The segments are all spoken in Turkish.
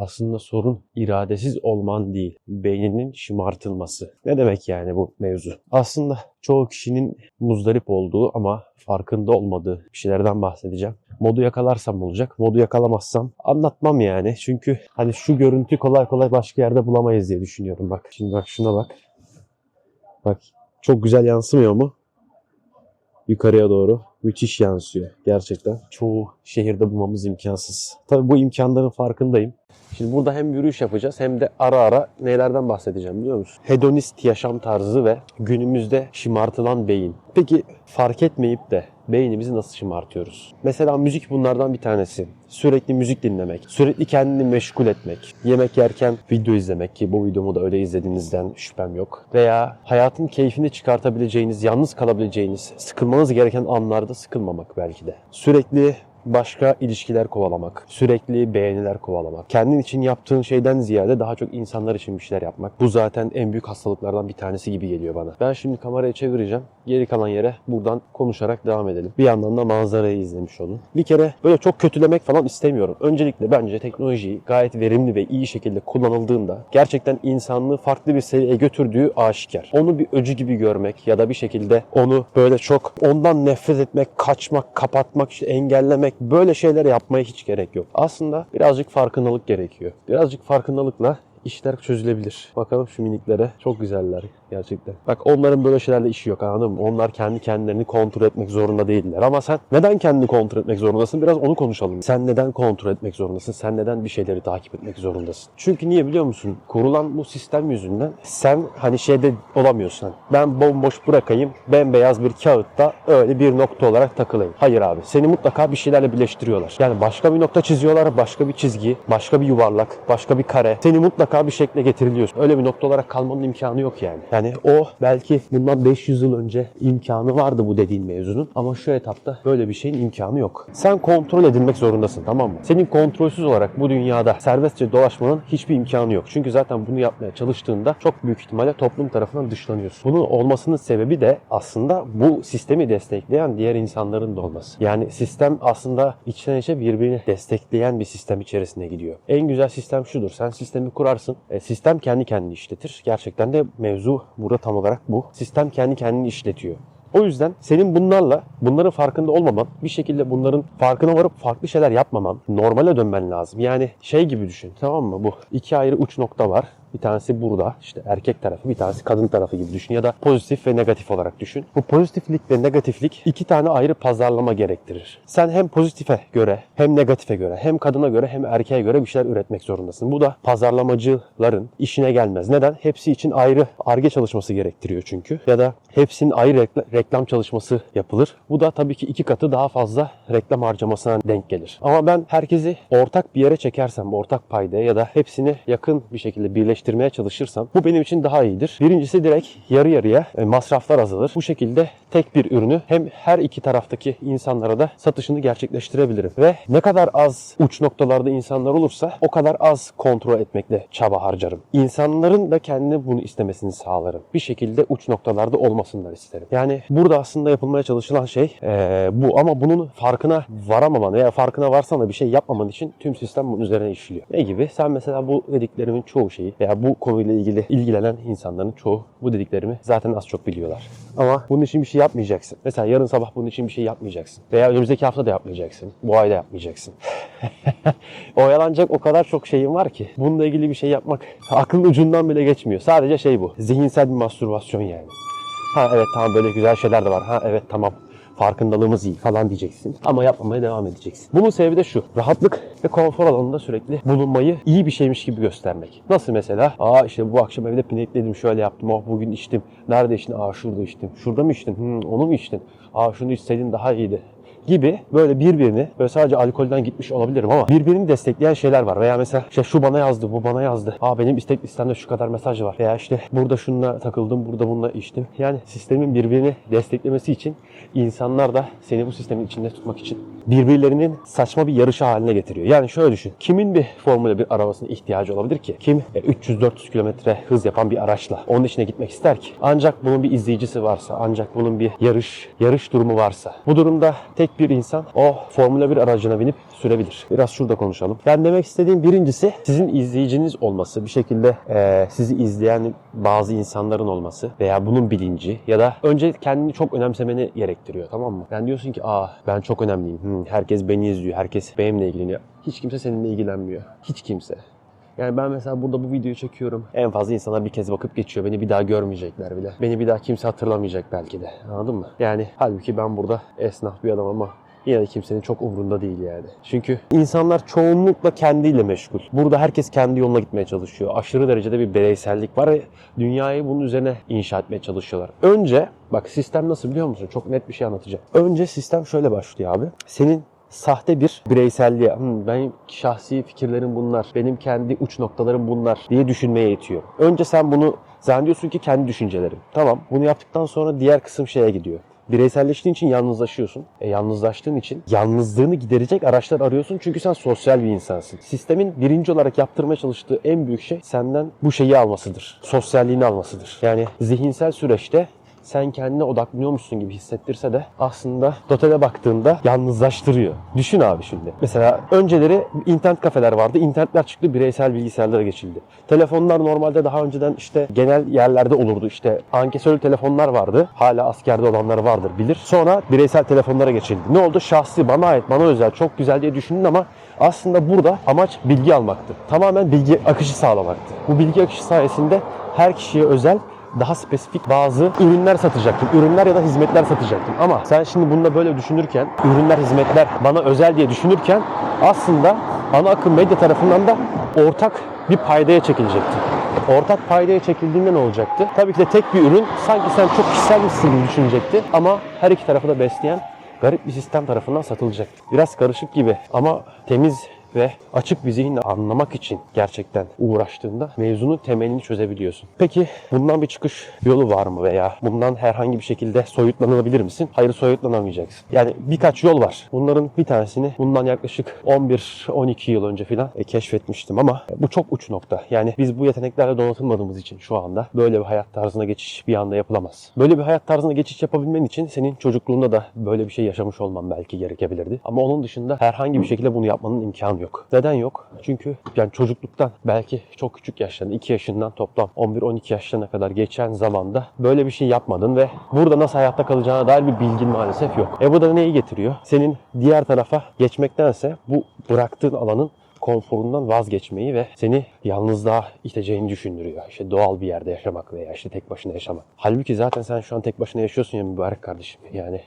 Aslında sorun iradesiz olman değil, beyninin şımartılması. Ne demek yani bu mevzu? Aslında çoğu kişinin muzdarip olduğu ama farkında olmadığı bir şeylerden bahsedeceğim. Modu yakalarsam olacak. Modu yakalamazsam anlatmam yani. Çünkü hani şu görüntü kolay kolay başka yerde bulamayız diye düşünüyorum bak. Şimdi bak şuna bak. Bak çok güzel yansımıyor mu? Yukarıya doğru müthiş yansıyor gerçekten. Çoğu şehirde bulmamız imkansız. Tabii bu imkanların farkındayım. Şimdi burada hem yürüyüş yapacağız hem de ara ara nelerden bahsedeceğim biliyor musun? Hedonist yaşam tarzı ve günümüzde şımartılan beyin. Peki fark etmeyip de beynimizi nasıl şımartıyoruz? Mesela müzik bunlardan bir tanesi. Sürekli müzik dinlemek, sürekli kendini meşgul etmek, yemek yerken video izlemek ki bu videomu da öyle izlediğinizden şüphem yok. Veya hayatın keyfini çıkartabileceğiniz, yalnız kalabileceğiniz, sıkılmanız gereken anlarda sıkılmamak belki de. Sürekli başka ilişkiler kovalamak, sürekli beğeniler kovalamak, kendin için yaptığın şeyden ziyade daha çok insanlar için bir şeyler yapmak. Bu zaten en büyük hastalıklardan bir tanesi gibi geliyor bana. Ben şimdi kamerayı çevireceğim. Geri kalan yere buradan konuşarak devam edelim. Bir yandan da manzarayı izlemiş olun. Bir kere böyle çok kötülemek falan istemiyorum. Öncelikle bence teknolojiyi gayet verimli ve iyi şekilde kullanıldığında gerçekten insanlığı farklı bir seviyeye götürdüğü aşikar. Onu bir öcü gibi görmek ya da bir şekilde onu böyle çok ondan nefret etmek, kaçmak, kapatmak, işte engellemek böyle şeyler yapmaya hiç gerek yok. Aslında birazcık farkındalık gerekiyor. Birazcık farkındalıkla işler çözülebilir. Bakalım şu miniklere. Çok güzeller gerçekten. Bak onların böyle şeylerle işi yok anladın mı? Onlar kendi kendilerini kontrol etmek zorunda değiller. Ama sen neden kendini kontrol etmek zorundasın? Biraz onu konuşalım. Sen neden kontrol etmek zorundasın? Sen neden bir şeyleri takip etmek zorundasın? Çünkü niye biliyor musun? Kurulan bu sistem yüzünden sen hani şeyde olamıyorsun. Ben bomboş bırakayım bembeyaz bir kağıtta öyle bir nokta olarak takılayım. Hayır abi. Seni mutlaka bir şeylerle birleştiriyorlar. Yani başka bir nokta çiziyorlar, başka bir çizgi, başka bir yuvarlak, başka bir kare. Seni mutlaka bir şekle getiriliyorsun. Öyle bir nokta olarak kalmanın imkanı yok yani. Yani o belki bundan 500 yıl önce imkanı vardı bu dediğin mevzunun ama şu etapta böyle bir şeyin imkanı yok. Sen kontrol edilmek zorundasın tamam mı? Senin kontrolsüz olarak bu dünyada serbestçe dolaşmanın hiçbir imkanı yok. Çünkü zaten bunu yapmaya çalıştığında çok büyük ihtimalle toplum tarafından dışlanıyorsun. Bunun olmasının sebebi de aslında bu sistemi destekleyen diğer insanların da olması. Yani sistem aslında içten içe birbirini destekleyen bir sistem içerisine gidiyor. En güzel sistem şudur. Sen sistemi kurarsın. E, sistem kendi kendini işletir. Gerçekten de mevzu burada tam olarak bu. Sistem kendi kendini işletiyor. O yüzden senin bunlarla, bunların farkında olmaman, bir şekilde bunların farkına varıp farklı şeyler yapmaman, normale dönmen lazım. Yani şey gibi düşün, tamam mı? Bu iki ayrı uç nokta var. Bir tanesi burada, işte erkek tarafı, bir tanesi kadın tarafı gibi düşün ya da pozitif ve negatif olarak düşün. Bu pozitiflik ve negatiflik iki tane ayrı pazarlama gerektirir. Sen hem pozitife göre, hem negatife göre, hem kadına göre hem erkeğe göre bir şeyler üretmek zorundasın. Bu da pazarlamacıların işine gelmez. Neden? Hepsi için ayrı arge çalışması gerektiriyor çünkü. Ya da hepsinin ayrı rekla- reklam çalışması yapılır. Bu da tabii ki iki katı daha fazla reklam harcamasına denk gelir. Ama ben herkesi ortak bir yere çekersem, ortak paydaya ya da hepsini yakın bir şekilde birleştirmeye çalışırsam bu benim için daha iyidir. Birincisi direkt yarı yarıya e, masraflar azalır. Bu şekilde tek bir ürünü hem her iki taraftaki insanlara da satışını gerçekleştirebilirim. Ve ne kadar az uç noktalarda insanlar olursa o kadar az kontrol etmekle çaba harcarım. İnsanların da kendini bunu istemesini sağlarım. Bir şekilde uç noktalarda olmasınlar isterim. Yani burada aslında yapılmaya çalışılan şey eee, bu ama bunun farkına varamaman veya farkına varsan da bir şey yapmaman için tüm sistem bunun üzerine işliyor. Ne gibi? Sen mesela bu dediklerimin çoğu şeyi veya bu konuyla ilgili ilgilenen insanların çoğu bu dediklerimi zaten az çok biliyorlar. Ama bunun için bir şey yapmayacaksın. Mesela yarın sabah bunun için bir şey yapmayacaksın. Veya önümüzdeki hafta da yapmayacaksın. Bu ay da yapmayacaksın. Oyalanacak o kadar çok şeyin var ki. Bununla ilgili bir şey yapmak aklın ucundan bile geçmiyor. Sadece şey bu. Zihinsel bir mastürbasyon yani. Ha evet tamam böyle güzel şeyler de var. Ha evet tamam farkındalığımız iyi falan diyeceksin. Ama yapmamaya devam edeceksin. Bunun sebebi de şu. Rahatlık ve konfor alanında sürekli bulunmayı iyi bir şeymiş gibi göstermek. Nasıl mesela? Aa işte bu akşam evde pinekledim şöyle yaptım. Oh bugün içtim. Nerede içtin? Aa şurada içtim. Şurada mı içtin? Hmm, onu mu içtin? Aa şunu içseydin daha iyiydi gibi böyle birbirini böyle sadece alkolden gitmiş olabilirim ama birbirini destekleyen şeyler var. Veya mesela işte şu bana yazdı, bu bana yazdı. Aa benim istek listemde şu kadar mesaj var. Veya işte burada şununla takıldım, burada bununla içtim. Yani sistemin birbirini desteklemesi için insanlar da seni bu sistemin içinde tutmak için birbirlerinin saçma bir yarışı haline getiriyor. Yani şöyle düşün. Kimin bir Formula 1 arabasına ihtiyacı olabilir ki? Kim e, 300-400 kilometre hız yapan bir araçla onun içine gitmek ister ki? Ancak bunun bir izleyicisi varsa, ancak bunun bir yarış yarış durumu varsa. Bu durumda tek bir insan o Formula 1 aracına binip sürebilir. Biraz şurada konuşalım. Ben demek istediğim birincisi sizin izleyiciniz olması, bir şekilde eee, sizi izleyen bazı insanların olması veya bunun bilinci ya da önce kendini çok önemsemeni gerektiriyor tamam mı? Yani diyorsun ki aa ben çok önemliyim. Hmm, herkes beni izliyor, herkes benimle ilgileniyor. Hiç kimse seninle ilgilenmiyor. Hiç kimse. Yani ben mesela burada bu videoyu çekiyorum. En fazla insanlar bir kez bakıp geçiyor. Beni bir daha görmeyecekler bile. Beni bir daha kimse hatırlamayacak belki de. Anladın mı? Yani halbuki ben burada esnaf bir adam ama yine de kimsenin çok umrunda değil yani. Çünkü insanlar çoğunlukla kendiyle meşgul. Burada herkes kendi yoluna gitmeye çalışıyor. Aşırı derecede bir bireysellik var ve dünyayı bunun üzerine inşa etmeye çalışıyorlar. Önce bak sistem nasıl biliyor musun? Çok net bir şey anlatacağım. Önce sistem şöyle başlıyor abi. Senin sahte bir bireyselliğe, "Hmm, benim şahsi fikirlerim bunlar, benim kendi uç noktalarım bunlar diye düşünmeye itiyor. Önce sen bunu zannediyorsun ki kendi düşüncelerin. Tamam bunu yaptıktan sonra diğer kısım şeye gidiyor. Bireyselleştiğin için yalnızlaşıyorsun. E yalnızlaştığın için yalnızlığını giderecek araçlar arıyorsun çünkü sen sosyal bir insansın. Sistemin birinci olarak yaptırmaya çalıştığı en büyük şey senden bu şeyi almasıdır. Sosyalliğini almasıdır. Yani zihinsel süreçte sen kendine odaklanıyormuşsun gibi hissettirse de aslında totale baktığında yalnızlaştırıyor. Düşün abi şimdi. Mesela önceleri internet kafeler vardı. İnternetler çıktı bireysel bilgisayarlara geçildi. Telefonlar normalde daha önceden işte genel yerlerde olurdu. İşte ankesörlü telefonlar vardı. Hala askerde olanlar vardır bilir. Sonra bireysel telefonlara geçildi. Ne oldu? Şahsi bana ait, bana özel, çok güzel diye düşündün ama aslında burada amaç bilgi almaktı. Tamamen bilgi akışı sağlamaktı. Bu bilgi akışı sayesinde her kişiye özel daha spesifik bazı ürünler satacaktım. Ürünler ya da hizmetler satacaktım. Ama sen şimdi bununla böyle düşünürken, ürünler, hizmetler bana özel diye düşünürken aslında ana akım medya tarafından da ortak bir paydaya çekilecekti. Ortak paydaya çekildiğinde ne olacaktı? Tabii ki de tek bir ürün sanki sen çok kişiselmişsin gibi düşünecekti ama her iki tarafı da besleyen garip bir sistem tarafından satılacak. Biraz karışık gibi ama temiz ve açık bir zihinle anlamak için gerçekten uğraştığında mevzunun temelini çözebiliyorsun. Peki bundan bir çıkış yolu var mı veya bundan herhangi bir şekilde soyutlanabilir misin? Hayır soyutlanamayacaksın. Yani birkaç yol var. Bunların bir tanesini bundan yaklaşık 11-12 yıl önce falan e, keşfetmiştim ama bu çok uç nokta. Yani biz bu yeteneklerle donatılmadığımız için şu anda böyle bir hayat tarzına geçiş bir anda yapılamaz. Böyle bir hayat tarzına geçiş yapabilmen için senin çocukluğunda da böyle bir şey yaşamış olman belki gerekebilirdi. Ama onun dışında herhangi bir şekilde bunu yapmanın imkanı yok. Neden yok? Çünkü yani çocukluktan belki çok küçük yaşlarında 2 yaşından toplam 11-12 yaşlarına kadar geçen zamanda böyle bir şey yapmadın ve burada nasıl hayatta kalacağına dair bir bilgin maalesef yok. E bu da neyi getiriyor? Senin diğer tarafa geçmektense bu bıraktığın alanın konforundan vazgeçmeyi ve seni yalnızlığa iteceğini düşündürüyor. İşte doğal bir yerde yaşamak veya işte tek başına yaşamak. Halbuki zaten sen şu an tek başına yaşıyorsun ya mübarek kardeşim. Yani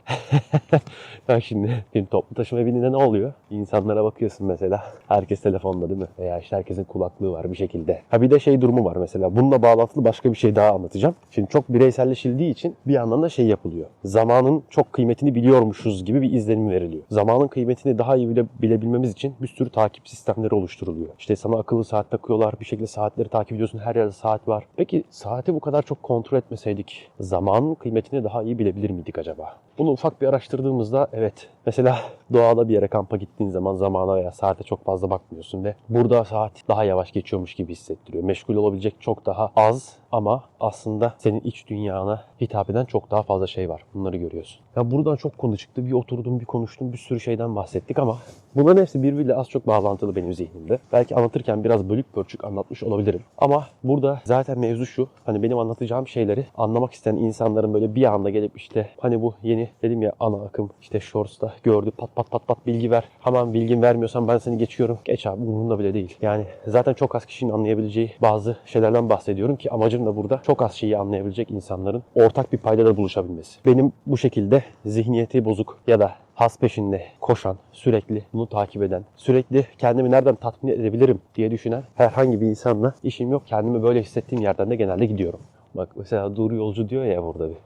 ben şimdi bir toplu taşıma bindiğinde ne oluyor? İnsanlara bakıyorsun mesela. Herkes telefonda değil mi? Veya işte herkesin kulaklığı var bir şekilde. Ha bir de şey durumu var mesela. Bununla bağlantılı başka bir şey daha anlatacağım. Şimdi çok bireyselleşildiği için bir yandan da şey yapılıyor. Zamanın çok kıymetini biliyormuşuz gibi bir izlenim veriliyor. Zamanın kıymetini daha iyi bile, bilebilmemiz için bir sürü takip sistemleri oluşturuluyor. İşte sana akıllı saat takıyorlar. Bir şekilde saatleri takip ediyorsun. Her yerde saat var. Peki saati bu kadar çok kontrol etmeseydik zamanın kıymetini daha iyi bilebilir miydik acaba? Bunu ufak bir araştırdığımızda evet. Mesela doğada bir yere kampa gittiğin zaman zamana veya saate çok fazla bakmıyorsun ve burada saat daha yavaş geçiyormuş gibi hissettiriyor. Meşgul olabilecek çok daha az ama aslında senin iç dünyana hitap eden çok daha fazla şey var. Bunları görüyorsun. Ya buradan çok konu çıktı. Bir oturdum, bir konuştum, bir sürü şeyden bahsettik ama bunların hepsi birbiriyle az çok bağlantılı benim zihnimde. Belki anlatırken biraz bölük pörçük anlatmış olabilirim. Ama burada zaten mevzu şu. Hani benim anlatacağım şeyleri anlamak isteyen insanların böyle bir anda gelip işte hani bu yeni dedim ya ana akım işte Shorts'ta gördü pat pat pat pat bilgi ver. Hemen bilgin vermiyorsan ben seni geçiyorum. Geç abi umurumda bile değil. Yani zaten çok az kişinin anlayabileceği bazı şeylerden bahsediyorum ki amacım da burada çok az şeyi anlayabilecek insanların ortak bir paydada buluşabilmesi. Benim bu şekilde zihniyeti bozuk ya da has peşinde koşan, sürekli bunu takip eden, sürekli kendimi nereden tatmin edebilirim diye düşünen herhangi bir insanla işim yok. Kendimi böyle hissettiğim yerden de genelde gidiyorum. Bak mesela Dur Yolcu diyor ya burada bir.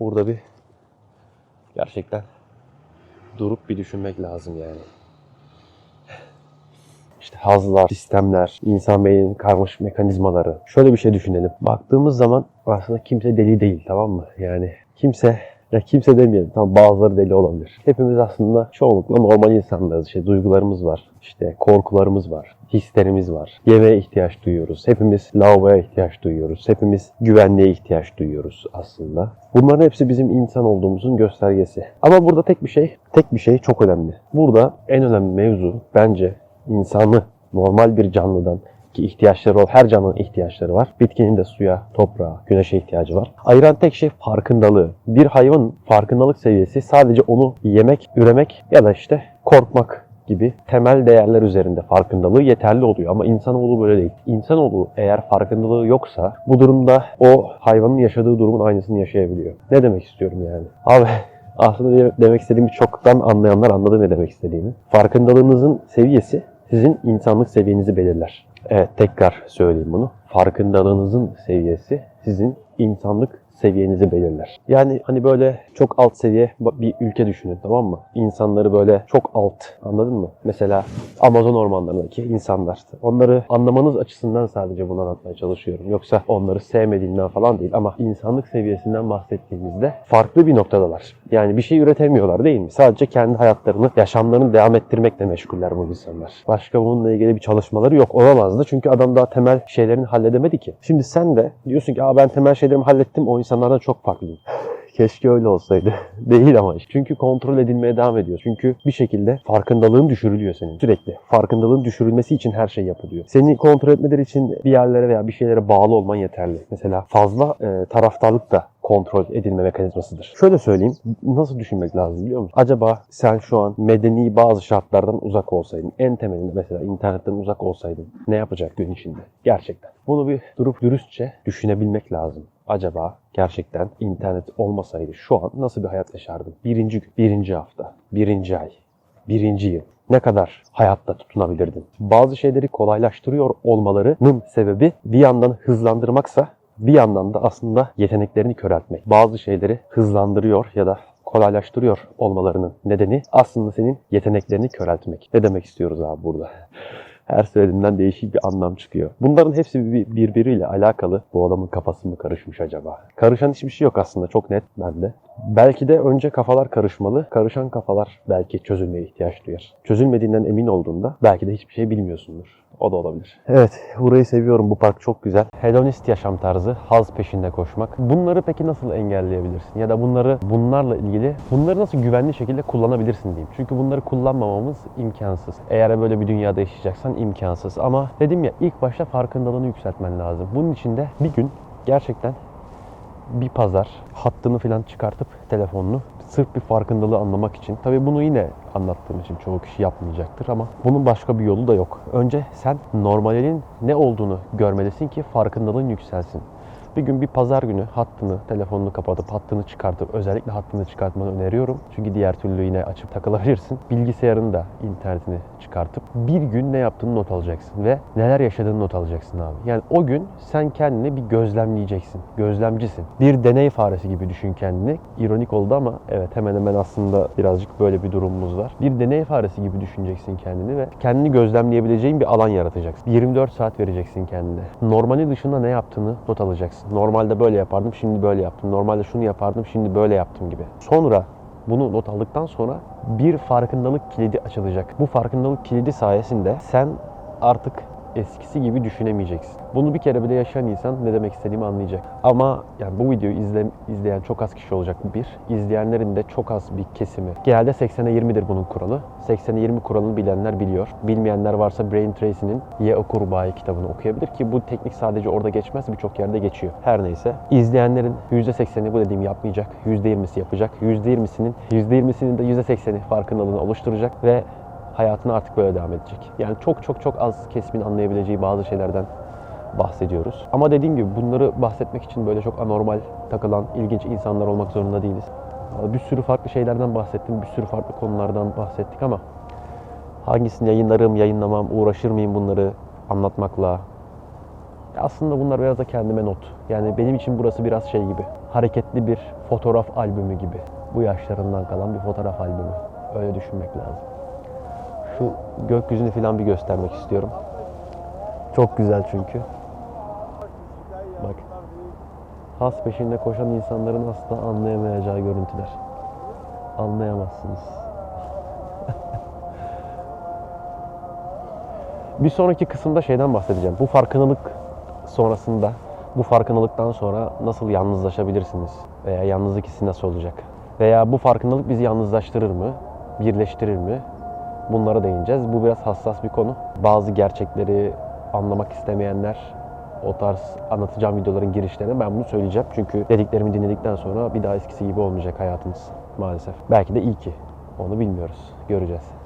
Burada bir gerçekten durup bir düşünmek lazım yani. İşte hazlar, sistemler, insan beyninin karmaşık mekanizmaları. Şöyle bir şey düşünelim. Baktığımız zaman aslında kimse deli değil tamam mı? Yani kimse ya kimse demeyelim. Tamam bazıları deli olabilir. Hepimiz aslında çoğunlukla normal insanlarız. İşte duygularımız var. İşte korkularımız var. Hislerimiz var. Yemeğe ihtiyaç duyuyoruz. Hepimiz lavaboya ihtiyaç duyuyoruz. Hepimiz güvenliğe ihtiyaç duyuyoruz aslında. Bunların hepsi bizim insan olduğumuzun göstergesi. Ama burada tek bir şey tek bir şey çok önemli. Burada en önemli mevzu bence insanı normal bir canlıdan ki ihtiyaçları ol, her canlının ihtiyaçları var. Bitkinin de suya, toprağa, güneşe ihtiyacı var. Ayıran tek şey farkındalığı. Bir hayvanın farkındalık seviyesi sadece onu yemek, üremek ya da işte korkmak gibi temel değerler üzerinde farkındalığı yeterli oluyor. Ama insanoğlu böyle değil. İnsanoğlu eğer farkındalığı yoksa bu durumda o hayvanın yaşadığı durumun aynısını yaşayabiliyor. Ne demek istiyorum yani? Abi aslında de- demek istediğimi çoktan anlayanlar anladı ne demek istediğimi. Farkındalığınızın seviyesi sizin insanlık seviyenizi belirler. Evet tekrar söyleyeyim bunu. Farkındalığınızın seviyesi sizin insanlık seviyenizi belirler. Yani hani böyle çok alt seviye bir ülke düşünün tamam mı? İnsanları böyle çok alt anladın mı? Mesela Amazon ormanlarındaki insanlar. Onları anlamanız açısından sadece bunu anlatmaya çalışıyorum. Yoksa onları sevmediğimden falan değil ama insanlık seviyesinden bahsettiğimizde farklı bir noktadalar. Yani bir şey üretemiyorlar değil mi? Sadece kendi hayatlarını, yaşamlarını devam ettirmekle meşguller bu insanlar. Başka bununla ilgili bir çalışmaları yok. Olamazdı. Çünkü adam daha temel şeylerini halledemedi ki. Şimdi sen de diyorsun ki ben temel şeylerimi hallettim. O insanlardan çok farklıyım. Keşke öyle olsaydı. Değil ama. Çünkü kontrol edilmeye devam ediyor. Çünkü bir şekilde farkındalığın düşürülüyor senin. Sürekli. Farkındalığın düşürülmesi için her şey yapılıyor. Seni kontrol etmeleri için bir yerlere veya bir şeylere bağlı olman yeterli. Mesela fazla e, taraftarlık da kontrol edilme mekanizmasıdır. Şöyle söyleyeyim, nasıl düşünmek lazım biliyor musun? Acaba sen şu an medeni bazı şartlardan uzak olsaydın, en temelinde mesela internetten uzak olsaydın ne yapacak gün içinde? Gerçekten. Bunu bir durup dürüstçe düşünebilmek lazım. Acaba gerçekten internet olmasaydı şu an nasıl bir hayat yaşardın? Birinci gün, birinci hafta, birinci ay, birinci yıl ne kadar hayatta tutunabilirdin? Bazı şeyleri kolaylaştırıyor olmalarının sebebi bir yandan hızlandırmaksa bir yandan da aslında yeteneklerini köreltmek. Bazı şeyleri hızlandırıyor ya da kolaylaştırıyor olmalarının nedeni aslında senin yeteneklerini köreltmek. Ne demek istiyoruz abi burada? Her söylediğimden değişik bir anlam çıkıyor. Bunların hepsi bir- birbiriyle alakalı. Bu adamın kafası mı karışmış acaba? Karışan hiçbir şey yok aslında. Çok net bende. Belki de önce kafalar karışmalı. Karışan kafalar belki çözülmeye ihtiyaç duyar. Çözülmediğinden emin olduğunda belki de hiçbir şey bilmiyorsundur. O da olabilir. Evet, burayı seviyorum. Bu park çok güzel. Hedonist yaşam tarzı, haz peşinde koşmak. Bunları peki nasıl engelleyebilirsin? Ya da bunları bunlarla ilgili, bunları nasıl güvenli şekilde kullanabilirsin diyeyim. Çünkü bunları kullanmamamız imkansız. Eğer böyle bir dünyada yaşayacaksan imkansız. Ama dedim ya ilk başta farkındalığını yükseltmen lazım. Bunun için de bir gün gerçekten bir pazar hattını falan çıkartıp telefonunu sırf bir farkındalığı anlamak için. Tabii bunu yine anlattığım için çoğu kişi yapmayacaktır ama bunun başka bir yolu da yok. Önce sen normalinin ne olduğunu görmelisin ki farkındalığın yükselsin. Bir gün bir pazar günü hattını, telefonunu kapatıp hattını çıkartıp özellikle hattını çıkartmanı öneriyorum. Çünkü diğer türlü yine açıp takılabilirsin. Bilgisayarını da internetini çıkartıp bir gün ne yaptığını not alacaksın ve neler yaşadığını not alacaksın abi. Yani o gün sen kendini bir gözlemleyeceksin. Gözlemcisin. Bir deney faresi gibi düşün kendini. İronik oldu ama evet hemen hemen aslında birazcık böyle bir durumumuz var. Bir deney faresi gibi düşüneceksin kendini ve kendini gözlemleyebileceğin bir alan yaratacaksın. 24 saat vereceksin kendine. Normali dışında ne yaptığını not alacaksın. Normalde böyle yapardım, şimdi böyle yaptım. Normalde şunu yapardım, şimdi böyle yaptım gibi. Sonra bunu not aldıktan sonra bir farkındalık kilidi açılacak. Bu farkındalık kilidi sayesinde sen artık eskisi gibi düşünemeyeceksin. Bunu bir kere bile yaşayan insan ne demek istediğimi anlayacak. Ama yani bu videoyu izle, izleyen çok az kişi olacak bir. İzleyenlerin de çok az bir kesimi. Genelde 80'e 20'dir bunun kuralı. 80'e 20 kuralını bilenler biliyor. Bilmeyenler varsa Brain Tracy'nin Ye o Kurbağayı kitabını okuyabilir ki bu teknik sadece orada geçmez birçok yerde geçiyor. Her neyse. İzleyenlerin %80'i bu dediğimi yapmayacak. %20'si yapacak. %20'sinin %20'sinin de %80'i farkındalığını oluşturacak ve hayatına artık böyle devam edecek. Yani çok çok çok az kesimin anlayabileceği bazı şeylerden bahsediyoruz. Ama dediğim gibi bunları bahsetmek için böyle çok anormal takılan, ilginç insanlar olmak zorunda değiliz. Bir sürü farklı şeylerden bahsettim, bir sürü farklı konulardan bahsettik ama hangisini yayınlarım, yayınlamam, uğraşır mıyım bunları anlatmakla? Aslında bunlar biraz da kendime not. Yani benim için burası biraz şey gibi. Hareketli bir fotoğraf albümü gibi. Bu yaşlarından kalan bir fotoğraf albümü. Öyle düşünmek lazım. Şu gökyüzünü falan bir göstermek istiyorum. Çok güzel çünkü. Bak. Has peşinde koşan insanların asla anlayamayacağı görüntüler. Anlayamazsınız. bir sonraki kısımda şeyden bahsedeceğim. Bu farkındalık sonrasında, bu farkındalıktan sonra nasıl yalnızlaşabilirsiniz? Veya yalnızlık hissi nasıl olacak? Veya bu farkındalık bizi yalnızlaştırır mı? birleştirir mi? Bunlara değineceğiz. Bu biraz hassas bir konu. Bazı gerçekleri anlamak istemeyenler o tarz anlatacağım videoların girişlerine ben bunu söyleyeceğim. Çünkü dediklerimi dinledikten sonra bir daha eskisi gibi olmayacak hayatımız maalesef. Belki de iyi ki. Onu bilmiyoruz. Göreceğiz.